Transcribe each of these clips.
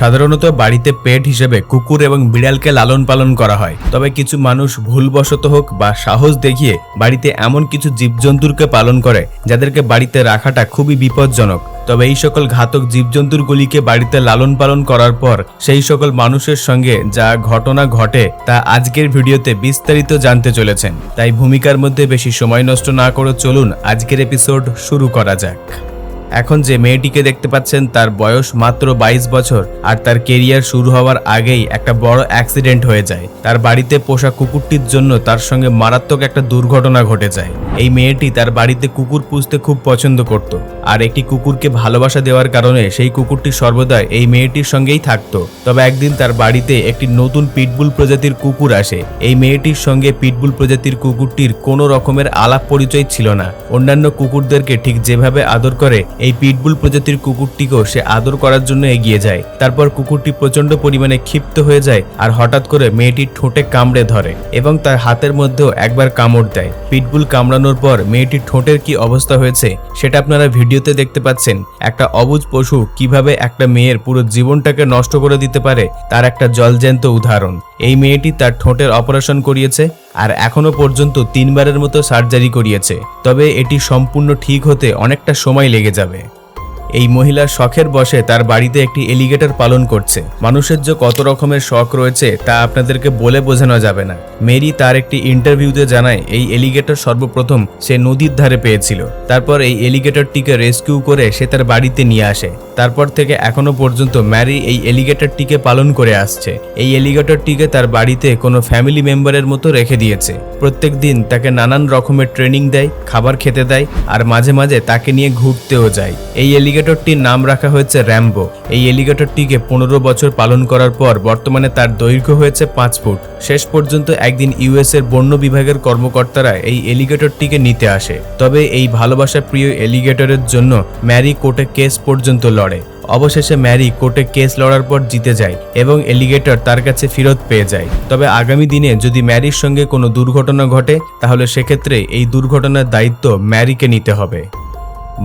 সাধারণত বাড়িতে পেট হিসেবে কুকুর এবং বিড়ালকে লালন পালন করা হয়। তবে কিছু মানুষ ভুলবশত হোক বা সাহস দেখিয়ে বাড়িতে এমন কিছু জীবজন্তুরকে পালন করে, যাদেরকে বাড়িতে রাখাটা খুবই বিপজ্জনক। তবে এই সকল ঘাতক জীবজন্তুরগুলিকে বাড়িতে লালন পালন করার পর, সেই সকল মানুষের সঙ্গে যা ঘটনা ঘটে তা আজকের ভিডিওতে বিস্তারিত জানতে চলেছেন। তাই ভূমিকার মধ্যে বেশি সময় নষ্ট না করে চলুন আজকের এপিসোড শুরু করা যাক। এখন যে মেয়েটিকে দেখতে পাচ্ছেন, তার বয়স মাত্র ২২ বছর আর তার কেরিয়ার শুরু হওয়ার আগেই একটা বড় অ্যাক্সিডেন্ট হয়ে যায়। তার বাড়িতে পোষা কুকুরটির জন্য তার সঙ্গে মারাত্মক একটা দুর্ঘটনা ঘটে যায়। এই মেয়েটি তার বাড়িতে কুকুর পুষতে খুব পছন্দ করত আর একটি কুকুরকে ভালোবাসা দেওয়ার কারণে সেই কুকুরটি সর্বদা এই মেয়েটির সঙ্গেই থাকতো। তবে একদিন তার বাড়িতে একটি নতুন পিটবুল প্রজাতির কুকুর আসে। এই মেয়েটির সঙ্গে পিটবুল প্রজাতির কুকুরটির কোনো রকমের আলাপ পরিচয় ছিল না। অন্যান্য কুকুরদেরকে ঠিক যেভাবে আদর করে এই পিটবুল প্রজাতির কুকুরটিকেও সে আদর করার জন্য এগিয়ে যায়। তারপর কুকুরটি প্রচণ্ড পরিমাণে ক্ষিপ্ত হয়ে যায় আর হঠাৎ করে মেয়েটির ঠোঁটে কামড়ে ধরে এবং তার হাতের মধ্যেও একবার কামড় দেয়। পিটবুল কামড়ানোর পর মেয়েটির ঠোঁটের কি অবস্থা হয়েছে সেটা আপনারা ভিডিওতে দেখতে পাচ্ছেন। একটা অবুজ পশু কীভাবে একটা মেয়ের পুরো জীবনটাকে নষ্ট করে দিতে পারে তার একটা জলজ্যান্ত উদাহরণ। এই মেয়েটি তার ঠোঁটের অপারেশন করিয়েছে আর এখনও পর্যন্ত তিনবারের মতো সার্জারি করিয়েছে। তবে এটি সম্পূর্ণ ঠিক হতে অনেকটা সময় লেগে যাবে। এই মহিলা শখের বসে তার বাড়িতে একটি এলিগেটর পালন করছে। মানুষের যে কত রকমের শখ রয়েছে তা আপনাদেরকে বলে বোঝানো যাবে না। মেরি তার একটি ইন্টারভিউতে জানায়, এই এলিগেটর সর্বপ্রথম সে নদীর ধারে পেয়েছিল। তারপর এই এলিগেটরটিকে রেস্কিউ করে সে তার বাড়িতে নিয়ে আসে। তারপর থেকে এখনও পর্যন্ত ম্যারি এই এলিগেটরটিকে পালন করে আসছে। এই এলিগেটরটিকে তার বাড়িতে কোনো ফ্যামিলি মেম্বারের মতো রেখে দিয়েছে। প্রত্যেক দিন তাকে নানান রকমের ট্রেনিং দেয়, খাবার খেতে দেয় আর মাঝে মাঝে তাকে নিয়ে ঘুরতেও যায়। এই এলিগেটরটির নাম রাখা হয়েছে র্যাম্বো। এই এলিগেটরটিকে পনেরো বছর পালন করার পর বর্তমানে তার দৈর্ঘ্য হয়েছে পাঁচ ফুট। শেষ পর্যন্ত একদিন ইউএস এর বন্য বিভাগের কর্মকর্তারা এই এলিগেটরটিকে নিতে আসে। তবে এই ভালোবাসা প্রিয় এলিগেটরের জন্য ম্যারি কোর্টে কেস পর্যন্ত লড়ে। অবশেষে ম্যারি কোর্টে কেস লড়ার পর জিতে যায় এবং এলিগেটর তার কাছে ফেরত পেয়ে যায়। তবে আগামী দিনে যদি ম্যারির সঙ্গে কোনো দুর্ঘটনা ঘটে, তাহলে সেক্ষেত্রে এই দুর্ঘটনার দায়িত্ব ম্যারিকে নিতে হবে।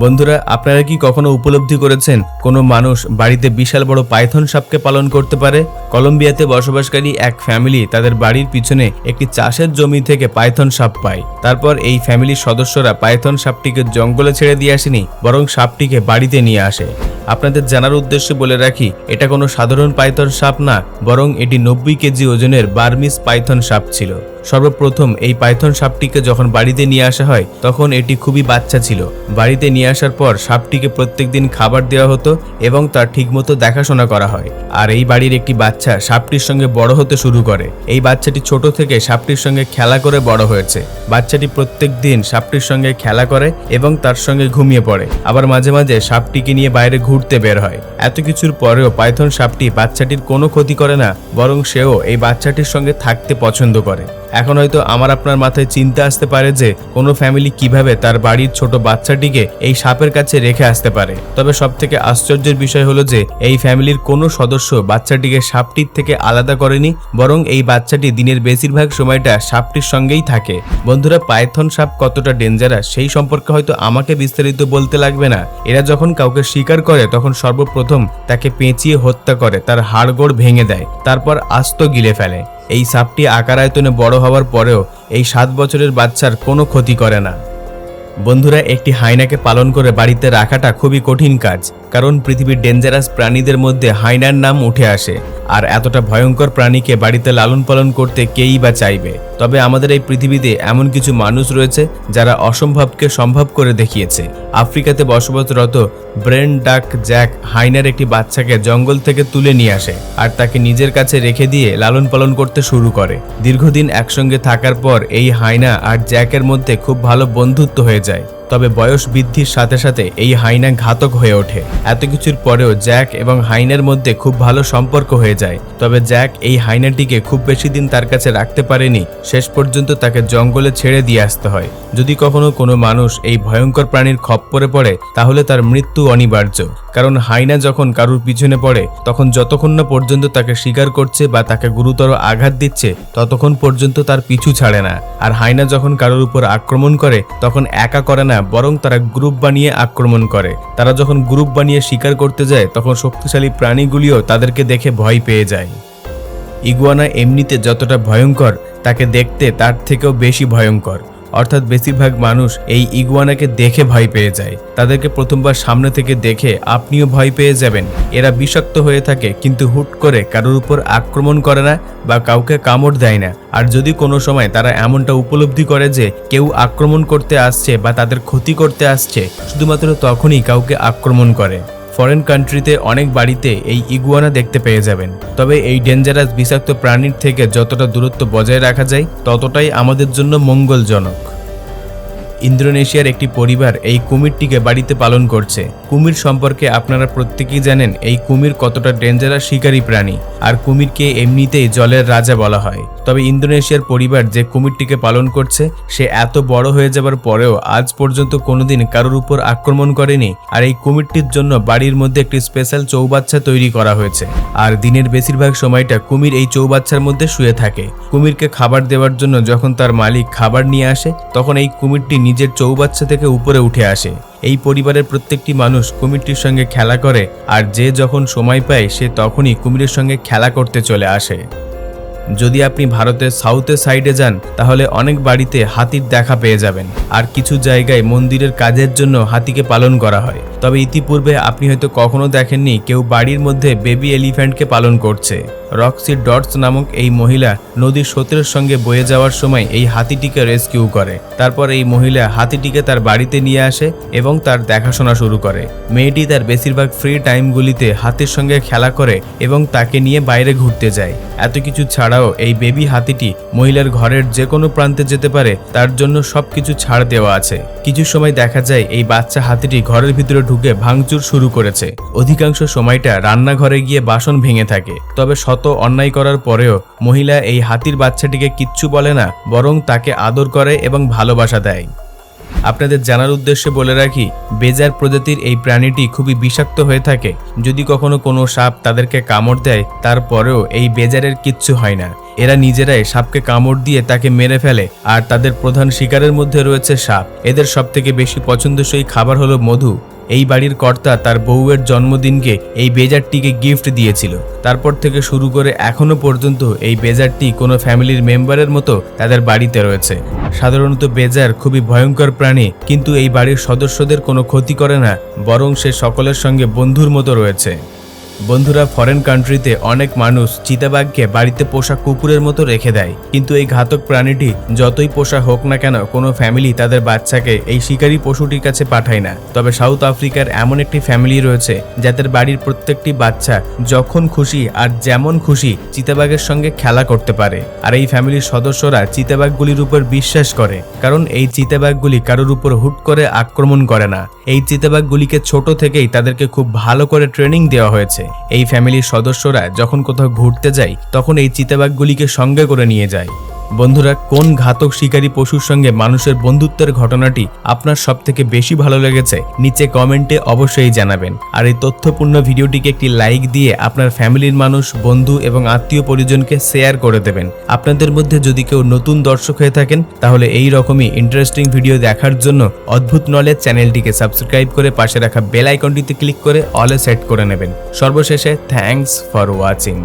বন্ধুরা, আপনারা কি কখনো উপলব্ধি করেছেন কোনো মানুষ বাড়িতে বিশাল বড় পাইথন সাপকে পালন করতে পারে? কলম্বিয়াতে বসবাসকারী এক ফ্যামিলি তাদের বাড়ির পিছনে একটি চাষের জমি থেকে পাইথন সাপ পায়। তারপর এই ফ্যামিলির সদস্যরা পাইথন সাপটিকে জঙ্গলে ছেড়ে দিয়ে আসেনি, বরং সাপটিকে বাড়িতে নিয়ে আসে। আপনাদের জানার উদ্দেশ্যে বলে রাখি, এটা কোনো সাধারণ পাইথন সাপ না, বরং এটি নব্বই কেজি ওজনের বার্মিস পাইথন সাপ ছিল। সর্বপ্রথম এই পাইথন সাপটিকে যখন বাড়িতে নিয়ে আসা হয়, তখন এটি খুবই বাচ্চা ছিল। বাড়িতে নিয়ে আসার পর সাপটিকে প্রত্যেকদিন খাবার দেওয়া হতো এবং তার ঠিকমতো দেখাশোনা করা হয়। আর এই বাড়ির একটি বাচ্চা সাপটির সঙ্গে বড় হতে শুরু করে। এই বাচ্চাটি ছোট থেকে সাপটির সঙ্গে খেলা করে বড় হয়েছে। বাচ্চাটি প্রত্যেক দিন সাপটির সঙ্গে খেলা করে এবং তার সঙ্গে ঘুমিয়ে পড়ে। আবার মাঝে মাঝে সাপটিকে নিয়ে বাইরে ঘুরতে বের হয়। এত কিছুর পরেও পাইথন সাপটি বাচ্চাটির কোনো ক্ষতি করে না, বরং সেও এই বাচ্চাটির সঙ্গে থাকতে পছন্দ করে। এখন হয়তো আমার আপনার মাথায় চিন্তা আসতে পারে যে কোনো ফ্যামিলি কীভাবে তার বাড়ির ছোট বাচ্চাটিকে এই সাপের কাছে রেখে আসতে পারে। তবে সব থেকে আশ্চর্যের বিষয় হলো যে এই ফ্যামিলির কোনো সদস্য বাচ্চাটিকে সাপটির থেকে আলাদা করেনি, বরং এই বাচ্চাটি দিনের বেশিরভাগ সময়টা সাপটির সঙ্গেই থাকে। বন্ধুরা, পাইথন সাপ কতটা ডেঞ্জারাস সেই সম্পর্কে হয়তো আমাকে বিস্তারিত বলতে লাগবে না। এরা যখন কাউকে শিকার করে, তখন সর্বপ্রথম তাকে পেঁচিয়ে হত্যা করে, তার হাড়গোড় ভেঙে দেয়, তারপর আস্ত গিলে ফেলে। এই সাপটি আকার আয়তনে বড় হওয়ার পরেও এই সাত বছরের বাচ্চার কোনো ক্ষতি করে না। বন্ধুরা, একটি হাইনাকে পালন করে বাড়িতে রাখাটা খুবই কঠিন কাজ, কারণ পৃথিবীর ডেঞ্জারাস প্রাণীদের মধ্যে হাইনার নাম উঠে আসে। আর এতটা ভয়ঙ্কর প্রাণীকে বাড়িতে লালন পালন করতে কেই বা চাইবে? তবে আমাদের এই পৃথিবীতে এমন কিছু মানুষ রয়েছে যারা অসম্ভবকে সম্ভব করে দেখিয়েছে। আফ্রিকাতে বসবাসরত ব্রেন ডাক জ্যাক হাইনার একটি বাচ্চাকে জঙ্গল থেকে তুলে নিয়ে আসে আর তাকে নিজের কাছে রেখে দিয়ে লালন পালন করতে শুরু করে। দীর্ঘদিন একসঙ্গে থাকার পর এই হাইনা আর জ্যাকের মধ্যে খুব ভালো বন্ধুত্ব হয়ে যায়। তবে বয়স বৃদ্ধির সাথে সাথে এই হাইনা ঘাতক হয়ে ওঠে। এত কিছুর পরেও জ্যাক এবং হাইনের মধ্যে খুব ভালো সম্পর্ক হয়ে যায়। তবে জ্যাক এই হাইনাটিকে খুব বেশি দিন তার কাছে রাখতে পারেনি। শেষ পর্যন্ত তাকে জঙ্গলে ছেড়ে দিয়ে আসতে হয়। যদি কখনো কোনো মানুষ এই ভয়ঙ্কর প্রাণীর খপ্পরে পড়ে, তাহলে তার মৃত্যু অনিবার্য। কারণ হাইনা যখন কারুর পিছনে পড়ে, তখন যতক্ষণ না পর্যন্ত তাকে শিকার করছে বা তাকে গুরুতর আঘাত দিচ্ছে, ততক্ষণ পর্যন্ত তার পিছু ছাড়ে না। আর হাইনা যখন কারোর উপর আক্রমণ করে, তখন একা করে না, বরং তারা গ্রুপ বানিয়ে আক্রমণ করে। তারা যখন গ্রুপ বানিয়ে শিকার করতে যায়, তখন শক্তিশালী প্রাণীগুলিও তাদেরকে দেখে ভয় পেয়ে যায়। ইগুয়ানা এমনিতে যতটা ভয়ঙ্কর, তাকে দেখতে তার থেকেও বেশি ভয়ঙ্কর। অর্থাৎ বেশিরভাগ মানুষ এই ইগুয়ানাকে দেখে ভয় পেয়ে যায়। তাদেরকে প্রথমবার সামনে থেকে দেখে আপনিও ভয় পেয়ে যাবেন। এরা বিষাক্ত হয়ে থাকে, কিন্তু হুট করে কারোর উপর আক্রমণ করে না বা কাউকে কামড় দেয় না। আর যদি কোনো সময় তারা এমনটা উপলব্ধি করে যে কেউ আক্রমণ করতে আসছে বা তাদের ক্ষতি করতে আসছে, শুধুমাত্র তখনই কাউকে আক্রমণ করে। ফরেন কান্ট্রিতে অনেক বাড়িতে এই ইগুয়ানা দেখতে পেয়ে যাবেন। তবে এই ডেঞ্জারাস বিষাক্ত প্রাণীর থেকে যতটা দূরত্ব বজায় রাখা যায়, ততটাই আমাদের জন্য মঙ্গলজনক। ইন্দোনেশিয়ার একটি পরিবার এই কুমিরটিকে বাড়িতে পালন করছে। কুমির সম্পর্কে আপনারা প্রত্যেকেই জানেন এই কুমির কতটা ডেঞ্জারাস শিকারী প্রাণী, আর কুমিরকে এমনিতেই জলের রাজা বলা হয়। তবে ইন্দোনেশিয়ার পরিবার যে কুমিরটিকে পালন করছে, সে এত বড় হয়ে যাবার পরেও আজ পর্যন্ত কোনোদিন কারোর উপর আক্রমণ করেনি, আর এই কুমিরটির জন্য বাড়ির মধ্যে একটি স্পেশাল চৌবাচ্চা তৈরি করা হয়েছে। আর দিনের বেশিরভাগ সময়টা কুমির এই চৌবাচ্চার মধ্যে শুয়ে থাকে। কুমিরকে খাবার দেওয়ার জন্য যখন তার মালিক খাবার নিয়ে আসে, তখন এই কুমিরটি নিজের চৌবাচ্চা থেকে উপরে উঠে আসে। এই পরিবারের প্রত্যেকটি মানুষ কুমিরটির সঙ্গে খেলা করে আর যে যখন সময় পায়, সে তখনই কুমিরের সঙ্গে খেলা করতে চলে আসে। যদি আপনি ভারতের সাউথের সাইডে যান, তাহলে অনেক বাড়িতে হাতির দেখা পেয়ে যাবেন। আর কিছু জায়গায় মন্দিরের কাজের জন্য হাতিকে পালন করা হয়। তবে ইতিপূর্বে আপনি হয়তো কখনো দেখেননি, কেউ বাড়ির মধ্যে বেবি এলিফ্যান্টকে পালন করছে। রক্সি ডটস নামক এই মহিলা নদীর স্রোতের সঙ্গে বয়ে যাওয়ার সময় এই হাতিটিকে রেস্কিউ করে। তারপর এই মহিলা হাতিটিকে তার বাড়িতে নিয়ে আসে এবং তার দেখাশোনা শুরু করে। মেয়েটি তার বেশিরভাগ ফ্রি টাইমগুলিতে হাতির সঙ্গে খেলা করে এবং তাকে নিয়ে বাইরে ঘুরতে যায়। এত কিছু ছাড়াও এই বেবি হাতিটি মহিলার ঘরের যে কোনো প্রান্তে যেতে পারে, তার জন্য সবকিছু ছাড় দেওয়া আছে। কিছু সময় দেখা যায় এই বাচ্চা হাতিটি ঘরের ভিতরে ঢুকে ভাঙচুর শুরু করেছে। অধিকাংশ সময়টা রান্নাঘরে গিয়ে বাসন ভেঙে থাকে। তবে শত অন্যায় করার পরেও মহিলা এই হাতির বাচ্চাটিকে কিচ্ছু বলে না, বরং তাকে আদর করে এবং ভালোবাসা দেয়। আপনাদের জানার উদ্দেশ্যে বলে রাখি, বেজার প্রজাতির এই প্রাণীটি খুবই বিষাক্ত হয়ে থাকে। যদি কখনো কোনো সাপ তাদেরকে কামড় দেয়, তারপরেও এই বেজারের কিচ্ছু হয় না। এরা নিজেরাই সাপকে কামড় দিয়ে তাকে মেরে ফেলে, আর তাদের প্রধান শিকারের মধ্যে রয়েছে সাপ। এদের সবথেকে বেশি পছন্দসই খাবার হলো মধু। এই বাড়ির কর্তা তার বউয়ের জন্মদিনকে এই বেজারটিকে গিফট দিয়েছিল। তারপর থেকে শুরু করে এখনও পর্যন্ত এই বেজারটি কোনো ফ্যামিলির মেম্বারের মতো তাদের বাড়িতে রয়েছে। সাধারণত বেজার খুবই ভয়ঙ্কর প্রাণী, কিন্তু এই বাড়ির সদস্যদের কোনো ক্ষতি করে না, বরং সে সকলের সঙ্গে বন্ধুর মতো রয়েছে। বন্ধুরা ফরেন কান্ট্রিতে অনেক মানুষ চিতাবাঘকে বাড়িতে পোষা কুকুরের মতো রেখে দেয়। কিন্তু এই ঘাতক প্রাণীটি যতই পোষা হোক না কেন, কোনো ফ্যামিলি তাদের বাচ্চাকে এই শিকারী পশুটির কাছে পাঠায় না। তবে সাউথ আফ্রিকার এমন একটি ফ্যামিলি রয়েছে, যাদের বাড়ির প্রত্যেকটি বাচ্চা যখন খুশি আর যেমন খুশি চিতাবাঘের সঙ্গে খেলা করতে পারে। আর এই ফ্যামিলির সদস্যরা চিতাবাঘগুলির উপর বিশ্বাস করে, কারণ এই চিতাবাঘগুলি কারোর উপর হুট করে আক্রমণ করে না। এই চিতাবাঘগুলিকে ছোট থেকেই তাদেরকে খুব ভালো করে ট্রেনিং দেওয়া হয়েছে। এই ফ্যামিলির সদস্যরা যখন কোথাও ঘুরতে যায় তখন এই চিতাবাঘগুলিকে সঙ্গে করে নিয়ে যায়। বন্ধুরা, কোন ঘাতক শিকারী পশুর সঙ্গে মানুষের বন্ধুত্বের ঘটনাটি আপনার সব থেকে বেশি ভালো লেগেছে, নিচে কমেন্টে অবশ্যই জানাবেন। আর এই তথ্যপূর্ণ ভিডিওটিকে একটি লাইক দিয়ে আপনার ফ্যামিলির মানুষ, বন্ধু এবং আত্মীয় পরিজনকে শেয়ার করে দেবেন। আপনাদের মধ্যে যদি কেউ নতুন দর্শক হয়ে থাকেন, তাহলে এই রকমই ইন্টারেস্টিং ভিডিও দেখার জন্য অদ্ভুত নলেজ চ্যানেলটিকে সাবস্ক্রাইব করে পাশে রাখা বেল আইকনটিতে ক্লিক করে অলে সেট করে নেবেন। সর্বশেষে থ্যাঙ্কস ফর ওয়াচিং